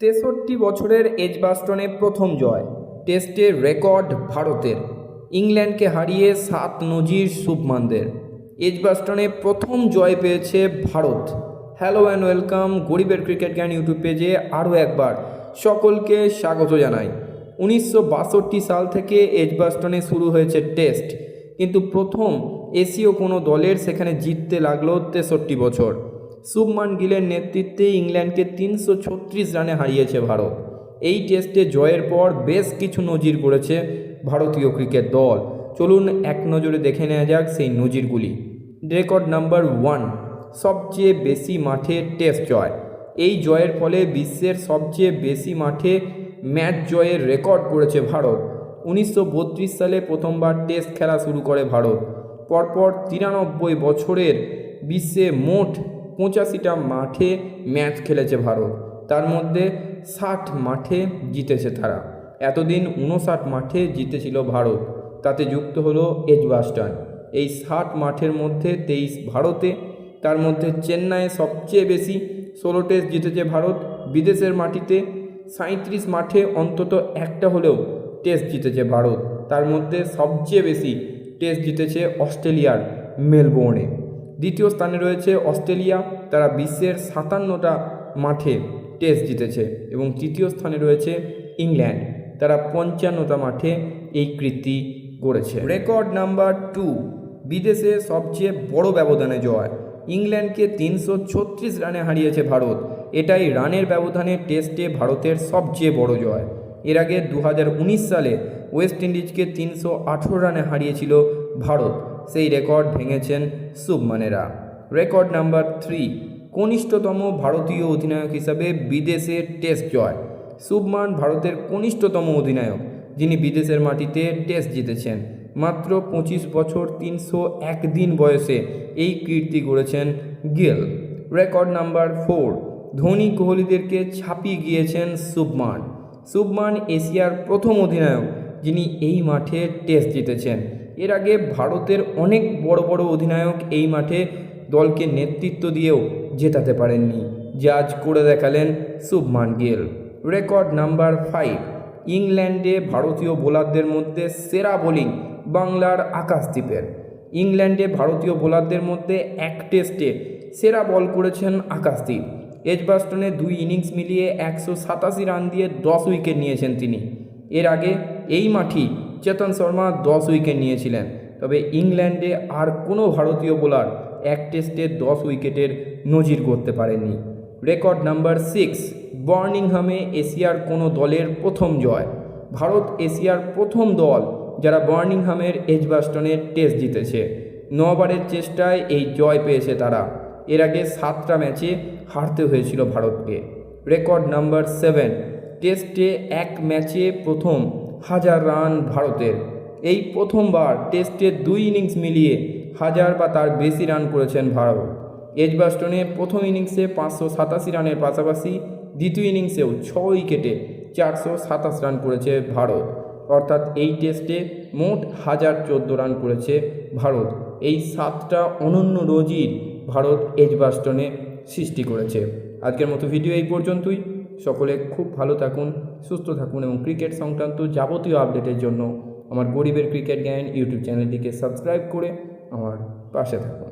তেষট্টি বছরের এজবাস্টনে প্রথম জয়। টেস্টে রেকর্ড ভারতের। ইংল্যান্ডকে হারিয়ে সাত নজির শুভমানদের এজবাস্টনে প্রথম জয় পেয়েছে ভারত। হ্যালো অ্যান্ড ওয়েলকাম গরিবের ক্রিকেট জ্ঞান ইউটিউব পেজে আরও একবার সকলকে স্বাগত জানাই। উনিশশো বাষট্টি সাল থেকে এজবাস্টনে শুরু হয়েছে টেস্ট। কিন্তু প্রথম এশীয় কোনো দলের সেখানে জিততে লাগল তেষট্টি বছর। শুভমান গিলের নেতৃত্বে ইংল্যান্ডকে তিনশো ছত্রিশ রানে হারিয়েছে ভারত। এই টেস্টে জয়ের পর বেশ কিছু নজির করেছে ভারতীয় ক্রিকেট দল। চলুন এক নজরে দেখে নেওয়া যাক সেই নজিরগুলি। রেকর্ড নাম্বার ওয়ান, সবচেয়ে বেশি মাঠে টেস্ট জয়। এই জয়ের ফলে বিশ্বের সবচেয়ে বেশি মাঠে ম্যাচ জয়ের রেকর্ড করেছে ভারত। উনিশশো বত্রিশ সালে প্রথমবার টেস্ট খেলা শুরু করে ভারত। পরপর তিরানব্বই বছরের বিশ্বে মোট পঁচাশিটা মাঠে ম্যাচ খেলেছে ভারত। তার মধ্যে ষাট মাঠে জিতেছে তারা। এতদিন উনষাট মাঠে জিতেছিল ভারত। তাতে যুক্ত হলো এজবাস্টান এই ষাট মাঠের মধ্যে তেইশ ভারতে। তার মধ্যে চেন্নাইয়ে সবচেয়ে বেশি ষোলো টেস্ট জিতেছে ভারত। বিদেশের মাটিতে সাঁত্রিশ মাঠে অন্তত একটা হলেও টেস্ট জিতেছে ভারত। তার মধ্যে সবচেয়ে বেশি টেস্ট জিতেছে অস্ট্রেলিয়ার মেলবোর্নে। দ্বিতীয় স্থানে রয়েছে অস্ট্রেলিয়া, তারা বিশ্বের সাতান্নটা মাঠে টেস্ট জিতেছে এবং তৃতীয় স্থানে রয়েছে ইংল্যান্ড, তারা পঞ্চান্নটা মাঠে এই কৃতি করেছে। রেকর্ড নাম্বার টু বিদেশে সবচেয়ে বড় ব্যবধানে জয়। ইংল্যান্ডকে তিনশো ছত্রিশ রানে হারিয়েছে ভারত। এটাই রানের ব্যবধানে টেস্টে ভারতের সবচেয়ে বড় জয়। এর আগে দু হাজার উনিশ সালে ওয়েস্ট ইন্ডিজকে তিনশো আঠেরো রানে হারিয়েছিল ভারত। সেই রেকর্ড ভেঙেছেন শুভমানেরা। রেকর্ড নাম্বার থ্রি, কনিষ্ঠতম ভারতীয় অধিনায়ক হিসাবে বিদেশে টেস্ট জয়। শুভমান ভারতের কনিষ্ঠতম অধিনায়ক, যিনি বিদেশের মাটিতে টেস্ট জিতেছেন। মাত্র পঁচিশ বছর তিনশো এক দিন বয়সে এই কীর্তি গড়েছেন Gill. Record number four, Dhoni কোহলিদেরকে ছাপিয়ে গিয়েছেন শুভমান। শুভমান এশিয়ার প্রথম অধিনায়ক, যিনি এই মাঠে টেস্ট জিতেছেন। এর আগে ভারতের অনেক বড় বড় অধিনায়ক এই মাঠে দলকে নেতৃত্ব দিয়েও জেতাতে পারেননি জাজ করে দেখালেন Shubman Gill. Record number five, ইংল্যান্ডে ভারতীয় বোলারদের মধ্যে সেরা বোলিং বাংলার আকাশদ্বীপের ইংল্যান্ডে ভারতীয় বোলারদের মধ্যে এক টেস্টে সেরা বল করেছেন আকাশদ্বীপ এজবাস্টনে দুই ইনিংস মিলিয়ে একশো সাতাশি রান দিয়ে দশ উইকেট নিয়েছেন তিনি। এর আগে এই মাঠই চেতন শর্মা দশ উইকেট নিয়েছিলেন। তবে ইংল্যান্ডে আর কোনো ভারতীয় বোলার এক টেস্টে দশ উইকেটের নজির করতে পারেননি। রেকর্ড নাম্বার সিক্স, বার্নিংহামে এশিয়ার কোনো দলের প্রথম জয়। ভারত এশিয়ার প্রথম দল যারা বার্নিংহামের এজবাস্টনে টেস্ট জিতেছে। নবারের চেষ্টায় এই জয় পেয়েছে তারা। এর আগে সাতটা ম্যাচে হারতে হয়েছিল ভারতকে। রেকর্ড নাম্বার সেভেন, টেস্টে এক ম্যাচে প্রথম হাজার রান ভারতের। এই প্রথমবার টেস্টের দুই ইনিংস মিলিয়ে হাজার বা তার বেশি রান করেছেন ভারত। এজবাস্টনে প্রথম ইনিংসে পাঁচশো সাতাশি রানের পাশাপাশি দ্বিতীয় ইনিংসেও ছ উইকেটে চারশো সাতাশ রান করেছে ভারত। অর্থাৎ এই টেস্টে মোট হাজার চোদ্দ রান করেছে ভারত। এই সাতটা অনন্য নজির ভারত এজবাস্টনে সৃষ্টি করেছে। আজকের মতো ভিডিও এই পর্যন্তই। সকলে খুব ভালো থাকুন, সুস্থ থাকুন এবং ক্রিকেট সংক্রান্ত যাবতীয় আপডেটের জন্য আমার গরিবের ক্রিকেট জ্ঞান ইউটিউব চ্যানেলটিকে সাবস্ক্রাইব করে আমার পাশে থাকুন।